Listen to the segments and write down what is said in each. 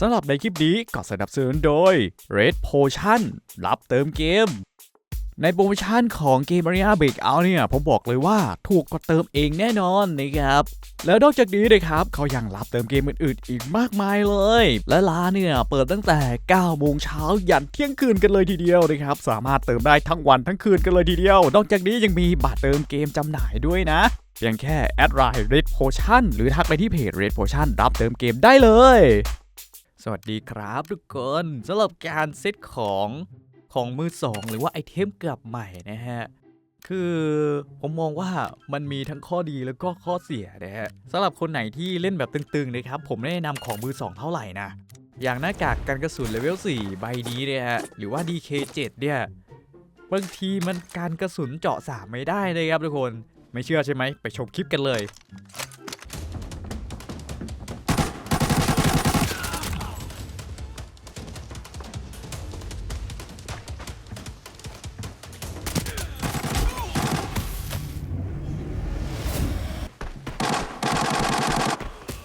สำหรับในคลิปนี้ก็สนับสนุนโดย Red Potion รับเติมเกม ในโปรโมชั่นของเกม Arena Breakout เนี่ย ผมบอกเลยว่าถูกกว่าเติมเองแน่นอนนะครับ แล้วนอกจากนี้นะครับเขายังรับเติมเกมอื่นๆ อีกมากมายเลย และร้านเนี่ย เปิดตั้งแต่ 9 โมงเช้ายันเที่ยงคืนกันเลยทีเดียวนะครับ สามารถเติมได้ทั้งวันทั้งคืนกันเลยทีเดียว นอกจากนี้ยังมีบัตรเติมเกมจำหน่ายด้วยนะเพียงแค่แอดไลน์ Red Potion หรือทักไปที่เพจ Red Potion รับเติมเกมได้เลย สวัสดีครับทุกคนสำหรับการเซตของของมือสองหรือว่าไอเทมเกลับใหม่นะฮะ คือผมมองว่ามันมีทั้งข้อดีแล้วก็ข้อเสียนะฮะสำหรับคนไหนที่เล่นแบบตึงๆนะครับ ผมไม่แนะนำของมือสองเท่าไหร่นะ อย่างหน้ากากกันกระสุนเลเวล 4 ใบนี้เนี่ยฮะหรือว่า DK7 เนี่ยบางทีมันการกระสุนเจาะ3ไม่ได้เลยครับทุกคน ไม่เชื่อใช่ไหมไปชมคลิปกันเลย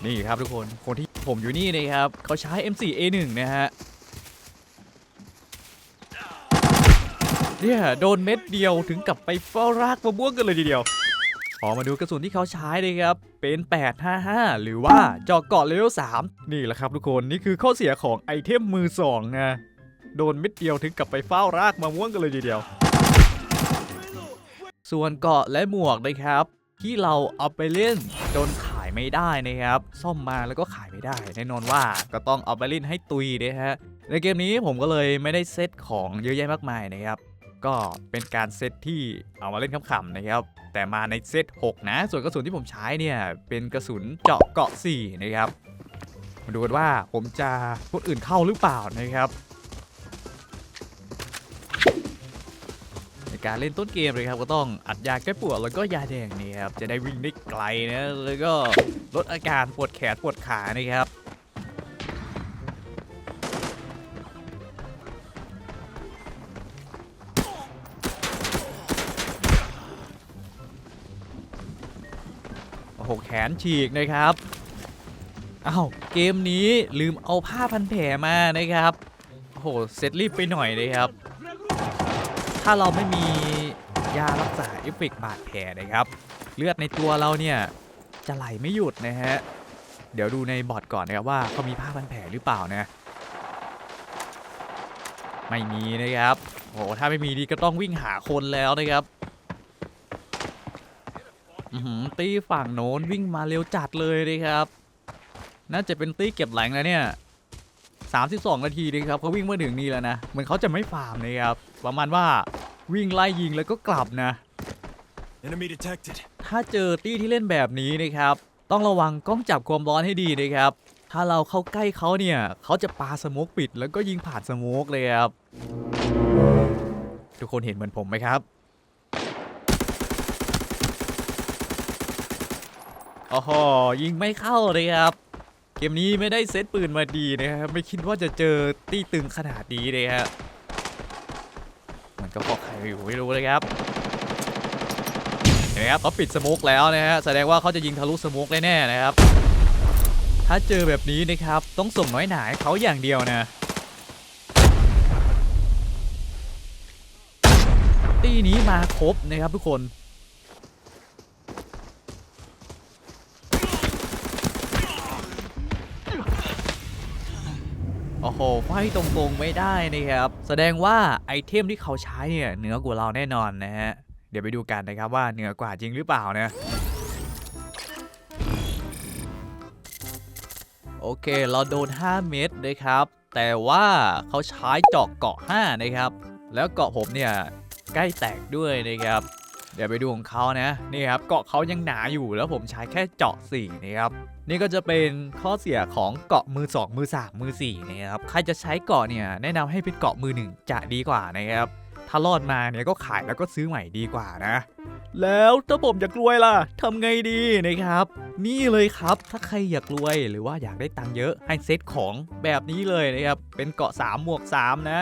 นี่ครับทุกคนคนที่ผมอยู่นี่นะครับ เขาใช้ M4A1 นะฮะเนี่ยโดนเม็ดเดียวถึงกับไปเฝ้ารากมะม่วงกันเลยทีเดียวพอมาดูกระสุนที่เขาใช้เลยครับ เป็น 855 หรือว่าเจาะเกาะเลเวล3นี่แหละครับทุกคนนี่คือข้อเสียของไอเทมมือสองนะโดนเม็ดเดียวถึงกับไปเฝ้ารากมะม่วงกันเลยทีเดียว ส่วนเกาะและหมวกนะครับ ที่เราเอาไปเล่นจนขายไม่ได้นะครับ ซ่อมมาแล้วก็ขายไม่ได้ แน่นอนว่าก็ต้องเอาไปเล่นให้ตุยนะฮะ ในเกมนี้ผมก็เลยไม่ได้เซตของเยอะแยะมากมายนะครับ ก็เป็นการเซตที่เอามาเล่นขำๆนะครับ แต่มาในเซต6นะ ส่วนกระสุนที่ผมใช้เนี่ยเป็นกระสุนเจาะเกาะ4นะครับ มาดูกันว่าผมจะคนอื่นเข้าหรือเปล่านะครับ การเล่นต้นเกมเลยครับก็ต้องอัดยาแก้ปวดแล้วก็ยาแดงนี่ครับจะได้วิ่งได้ไกลนะแล้วก็ลดอาการปวดแขนปวดขานะครับโอ้โหแขนฉีกนะครับอ้าวเกมนี้ลืมเอาผ้าพันแผลมานะครับโอ้โหเซตรีบไปหน่อยเลยครับ ถ้าเราไม่มียารักษาเอฟเฟกบาดแผลนะครับ เลือดในตัวเราเนี่ยจะไหลไม่หยุดนะฮะ เดี๋ยวดูในบอร์ดก่อนนะครับว่าเขามีผ้าพันแผลหรือเปล่านะไม่มีนะครับโอ้โหถ้าไม่มีดีก็ต้องวิ่งหาคนแล้วนะครับอตีฝั่งโน้นวิ่งมาเร็วจัดเลยนะครับ น่าจะเป็นตีเก็บแหลงแล้วเนี่ย 32 นาทีนะครับเขาวิ่งมาถึงนี่แล้วนะเหมือนเขาจะไม่ฟาร์มนะครับประมาณว่าวิ่งไล่ยิงแล้วก็กลับนะ Enemy detected. ถ้าเจอตี้ที่เล่นแบบนี้นะครับ ต้องระวังกล้องจับความร้อนให้ดีนะครับ ถ้าเราเข้าใกล้เขาเนี่ยเขาจะปาสโมกปิด แล้วก็ยิงผ่านสโมกเลยครับทุกคนเห็นเหมือนผมไหมครับโอ้โหยิงไม่เข้าเลยครับ เกมนี้ไม่ได้เซตปืนมาดีนะครับ ไม่คิดว่าจะเจอตี้ตึงขนาดนี้เลยครับมันก็พอใครอยู่ไม่รู้เลยครับเห็นไหมครับเขาปิดสโมกแล้วนะฮะแสดงว่าเขาจะยิงทะลุสโมกแน่ๆนะครับ ถ้าเจอแบบนี้นะครับ ต้องส่งน้อยหนาเขาอย่างเดียวนะตีนี้มาครบนะครับทุกคน อ้โหไฟตรงๆไม่ได้นะครับ แสดงว่าไอเทมที่เขาใช้เนี่ยเหนือกว่าเราแน่นอนนะฮะ เดี๋ยวไปดูกันนะครับว่าเหนือกว่าจริงหรือเปล่านะโอเค เราโดน 5 เม็ดนะครับ แต่ว่าเขาใช้เจาะเกาะ 5 นะครับ แล้วเกาะผมเนี่ย ใกล้แตกด้วยนะครับ ดี๋ยวไปดูของเขานะนี่ครับเกาะเขายังหนาอยู่แล้วผมใช้แค่เจาะ4นะครับนี่ก็จะเป็นข้อเสียของเกาะมือ 2 มือ 3 มือ4นะครับใครจะใช้เกาะเนี่ยแนะนำให้เป็นเกาะมือ 1 จะดีกว่านะครับถ้ารอดมาเนี่ยก็ขายแล้วก็ซื้อใหม่ดีกว่านะ แล้วถ้าผมอยากรวยล่ะทำไงดีนะครับ นี่เลยครับถ้าใครอยากรวยหรือว่าอยากได้ตังค์เยอะให้เซตของแบบนี้เลยนะครับเป็นเกาะ3หมวก3นะ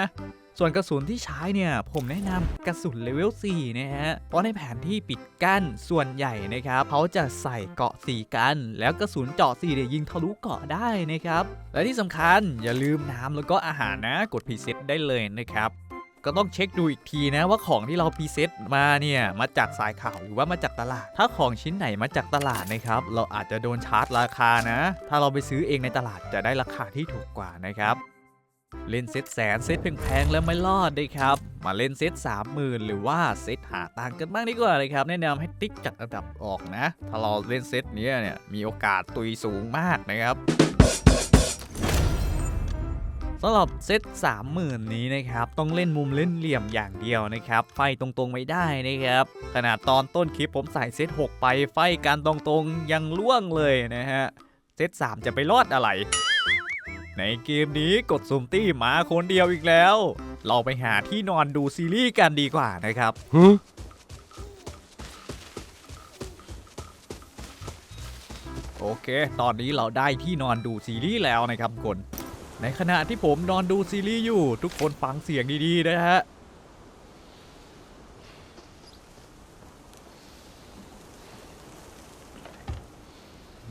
ส่วนกระสุนที่ใช้เนี่ยผมแนะนำกระสุนเลเวล4นะฮะเพราะในแผนที่ปิดกั้นส่วนใหญ่นะครับเขาจะใส่เกาะสีกัน แล้วกระสุนเจาะสีเนี่ยยิงทะลุเกาะได้นะครับ และที่สำคัญอย่าลืมน้ำแล้วก็อาหารนะกดพรีเซตได้เลยนะครับก็ต้องเช็คดูอีกทีนะว่าของที่เราพรีเซตมาเนี่ยมาจากสายข่าวหรือว่ามาจากตลาด ถ้าของชิ้นไหนมาจากตลาดนะครับ เราอาจจะโดนชาร์จราคานะ ถ้าเราไปซื้อเองในตลาดจะได้ราคาที่ถูกกว่านะครับ เล่นเซตแสนเซตแพงๆแล้วไม่รอดเลยครับ มาเล่นเซตสามหมื่นหรือว่าเซตหาตังกันบ้างดีกว่าเลยครับ แนะนำให้ติ๊กจัดอันดับออกนะ ถ้าเราเล่นเซตเนี้ยเนี่ยมีโอกาสตุยสูงมากนะครับสำหรับเซต30,000 นี้นะครับ ต้องเล่นมุมเล่นเหลี่ยมอย่างเดียวนะครับ ไฟตรงๆไม่ได้นะครับ ขนาดตอนต้นคลิปผมใส่เซต6 ไปไฟกันตรงๆยังล่วงเลยนะฮะ เซต3 จะไปรอดอะไร ในเกมนี้กดซุมตี้มาคนเดียวอีกแล้ว เราไปหาที่นอนดูซีรีส์กันดีกว่านะครับ โอเค ตอนนี้เราได้ที่นอนดูซีรีส์แล้วนะครับคน ในขณะที่ผมนอนดูซีรีส์อยู่ ทุกคนฟังเสียงดีๆนะฮะ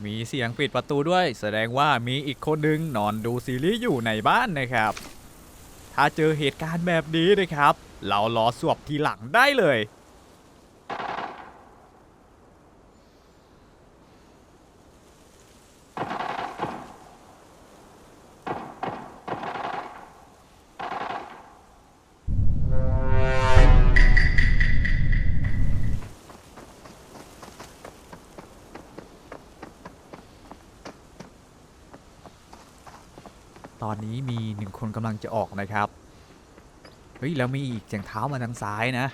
มีเสียงปิดประตูด้วย แสดงว่ามีอีกคนนึงนอนดูซีรีส์อยู่ในบ้านนะครับ ถ้าเจอเหตุการณ์แบบนี้นะครับ เรารอสวบทีหลังได้เลย อนนี้มีหนึ่งคนกำลังจะออกนะครับ เฮ้ย แล้วมีอีกเสียงเท้ามาทางซ้ายนะ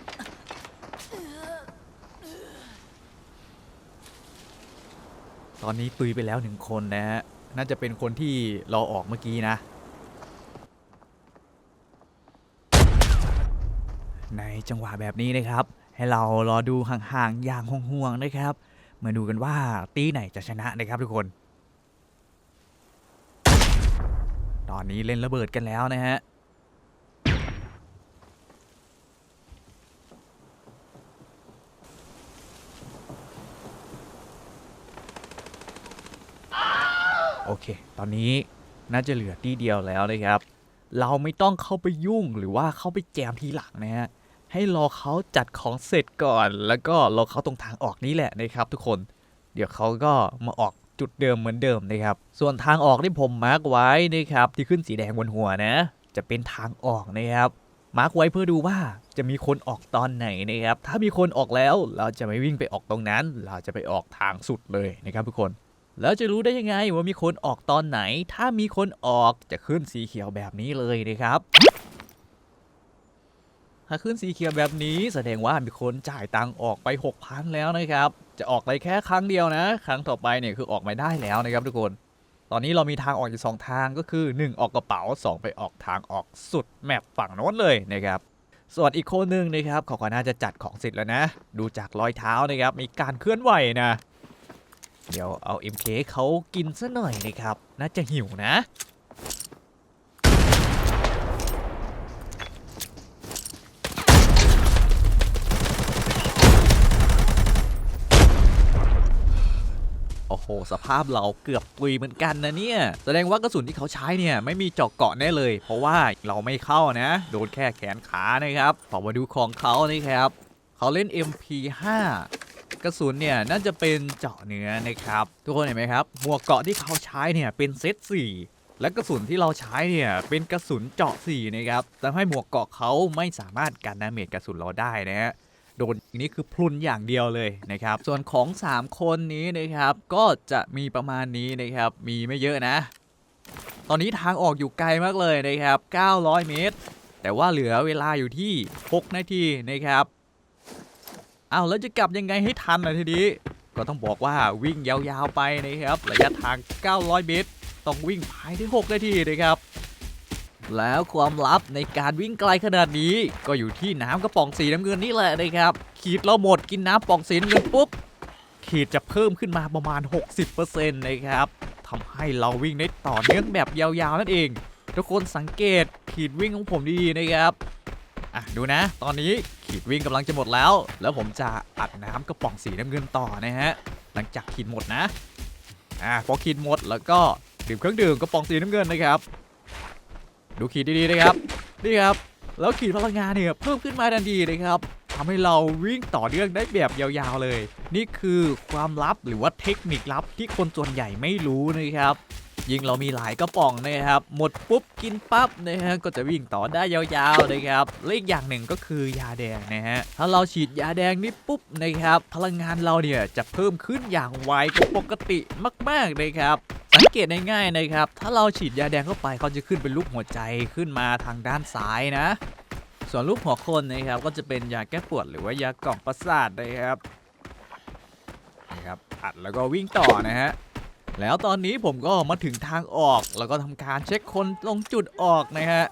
ตอนนี้ตุยไปแล้วหนึ่งคนนะฮะ น่าจะเป็นคนที่รอออกเมื่อกี้นะ ในจังหวะแบบนี้นะครับ ให้เรารอดูห่างๆอย่างห่วงๆนะครับ มาดูกันว่าตีไหนจะชนะนะครับทุกคน ตอนนี้เล่นระเบิดกันแล้วนะฮะโอเค ตอนนี้น่าจะเหลือที่เดียวแล้วนะครับ เราไม่ต้องเข้าไปยุ่งหรือว่าเข้าไปแจมทีหลังนะฮะ ให้รอเขาจัดของเสร็จก่อน แล้วก็รอเขาตรงทางออกนี้แหละนะครับทุกคน เดี๋ยวเขาก็มาออก จุดเดิมเหมือนเดิมนะครับ ส่วนทางออกที่ผมมาร์กไว้นะครับที่ขึ้นสีแดงบนหัวนะ จะเป็นทางออกนะครับ มาร์กไว้เพื่อดูว่าจะมีคนออกตอนไหนนะครับ ถ้ามีคนออกแล้วเราจะไม่วิ่งไปออกตรงนั้น เราจะไปออกทางสุดเลยนะครับทุกคน แล้วจะรู้ได้ยังไงว่ามีคนออกตอนไหน ถ้ามีคนออกจะขึ้นสีเขียวแบบนี้เลยนะครับ ถ้าขึ้นสีเขียวแบบนี้แสดงว่ามีคนจ่ายตังค์ออกไป 6,000 แล้วนะครับ จะออกไปแค่ครั้งเดียวนะ ครั้งต่อไปเนี่ยคือออกไม่ได้แล้วนะครับทุกคน ตอนนี้เรามีทางออกอยู่สองทางก็คือ 1 ออกกระเป๋า 2 ไปออกทางออกสุดแมปฝั่งโน้นเลยนะครับ ส่วนอีกคนหนึ่งนะครับเขาก็น่าจะจัดของเสร็จแล้วนะ ดูจากรอยเท้านะครับมีการเคลื่อนไหวนะ เดี๋ยวเอา MK เขากินซะหน่อยนะครับ น่าจะหิวนะ โอ้โหสภาพเราเกือบตุยเหมือนกันนะเนี่ย แสดงว่ากระสุนที่เขาใช้เนี่ยไม่มีเจาะเกาะแน่เลย เพราะว่าเราไม่เข้านะ โดนแค่แขนขานะครับพอมาดูของเขานะครับ เขาเล่น MP5 กระสุนเนี่ยน่าจะเป็นเจาะเนื้อนะครับ ทุกคนเห็นไหมครับหมวกเกาะที่เขาใช้เนี่ยเป็นเซต4และกระสุนที่เราใช้เนี่ยเป็นกระสุนเจาะ4นะครับทำให้หมวกเกาะเขาไม่สามารถกันดาเมจกระสุนเราได้นะฮะ โดนนี่คือพลุนอย่างเดียวเลยนะครับ ส่วนของ 3 คนนี้นะครับก็จะมีประมาณนี้นะครับ มีไม่เยอะนะ ตอนนี้ทางออกอยู่ไกลมากเลยนะครับ 900 เมตร แต่ว่าเหลือเวลาอยู่ที่ 6 นาทีนะครับอ้าวแล้วจะกลับยังไงให้ทันนะทีนี้ก็ต้องบอกว่าวิ่งยาวๆไปนะครับ ระยะทาง 900 เมตร ต้องวิ่งภายใน 6 นาทีนะครับ แล้วความลับในการวิ่งไกลขนาดนี้ ก็อยู่ที่น้ำกระป๋องสีน้ำเงินนี่แหละนะครับ ขีดเราหมดกินน้ำป๋องสีน้ำเงินปุ๊บ ขีดจะเพิ่มขึ้นมาประมาณ 60%นะครับทำให้เราวิ่งได้ต่อเนื่องแบบยาวๆนั่นเอง ทุกคนสังเกตขีดวิ่งของผมดีๆนะครับอะดูนะ ตอนนี้ขีดวิ่งกำลังจะหมดแล้ว แล้วผมจะอัดน้ำกระป๋องสีน้ำเงินต่อนะฮะหลังจากขีดหมดนะอะพอขีดหมดแล้วก็ดื่มเครื่องดื่มกระป๋องสีน้ำเงินนะครับ ดูขีดดีๆนะครับนี่ครับแล้วขีดพลังงานเนี่ยเพิ่มขึ้นมาทันทีนะครับทำให้เราวิ่งต่อเนื่องได้แบบยาวๆเลย นี่คือความลับหรือว่าเทคนิคลับที่คนส่วนใหญ่ไม่รู้นะครับ ยิ่งเรามีหลายกระป๋องนะครับ หมดปุ๊บกินปั๊บนะฮะก็จะวิ่งต่อได้ยาวๆนะครับและอีกอย่างหนึ่งก็คือยาแดงนะฮะถ้าเราฉีดยาแดงนี่ปุ๊บนะครับพลังงานเราเนี่ยจะเพิ่มขึ้นอย่างไวกว่าปกติมากๆนะครับสังเกตง่ายๆนะครับ ถ้าเราฉีดยาแดงเข้าไปเขาจะขึ้นเป็นรูปหัวใจขึ้นมาทางด้านซ้ายนะ ส่วนรูปหัวคนนะครับก็จะเป็นยาแก้ปวดหรือว่ายากล่อมประสาทนะครับนะครับอัดแล้วก็วิ่งต่อนะฮะ แล้วตอนนี้ผมก็มาถึงทางออก แล้วก็ทำการเช็คคนลงจุดออกนะฮะ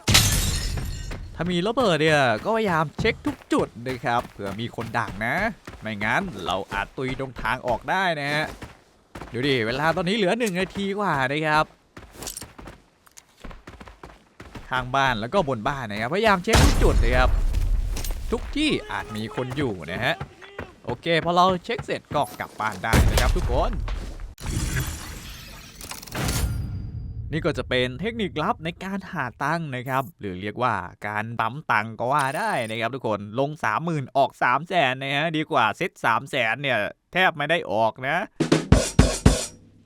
ถ้ามีระเบิดเนี่ยก็พยายามเช็คทุกจุดนะครับเผื่อมีคนดักนะ ไม่งั้นเราอาจตุยตรงทางออกได้นะฮะดูดิเวลาตอนนี้เหลือหนึ่งนาทีกว่านะครับข้างบ้านแล้วก็บนบ้านนะครับพยายามเช็คทุกจุดนะครับทุกที่อาจมีคนอยู่นะฮะโอเคพอเราเช็คเสร็จก็กลับบ้านได้นะครับทุกคน นี่ก็จะเป็นเทคนิคลับในการหาตังค์นะครับ หรือเรียกว่าการปั๊มตังค์ก็ว่าได้นะครับทุกคนลง 30,000 ออก 3 0 0แสนนะฮะดีกว่าเซ็ต3 0 0แสนเนี่ย แทบไม่ได้ออกนะ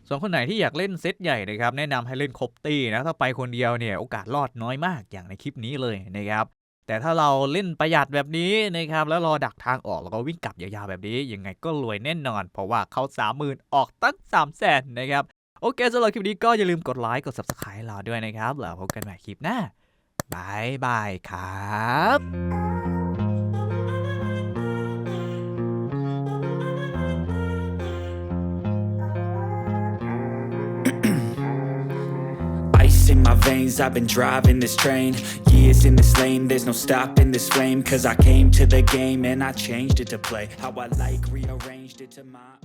ส่วนคนไหนที่อยากเล่นเซตใหญ่นะครับ แนะนำให้เล่นครบตีนะ ถ้าไปคนเดียวเนี่ยโอกาสรอดน้อยมากอย่างในคลิปนี้เลยนะครับ แต่ถ้าเราเล่นประหยัดแบบนี้นะครับ แล้วรอดักทางออกแล้วก็วิ่งกลับยาวๆแบบนี้ ยังไงก็รวยแน่นอน เพราะว่าเขา30,000ออกตั้ง3 0 0แสนนะครับ โอเคสำหรับคลิปนี้ก็อย่าลืมกดไลค์กด subscribe เราด้วยนะครับแล้วพบกันใหม่คลิปหน้าบายบายครับ in my veins, I've been driving this train. Years in this lane, there's no stopping this flame. Cause I came to the game and I changed it to play how I like, rearranged it to my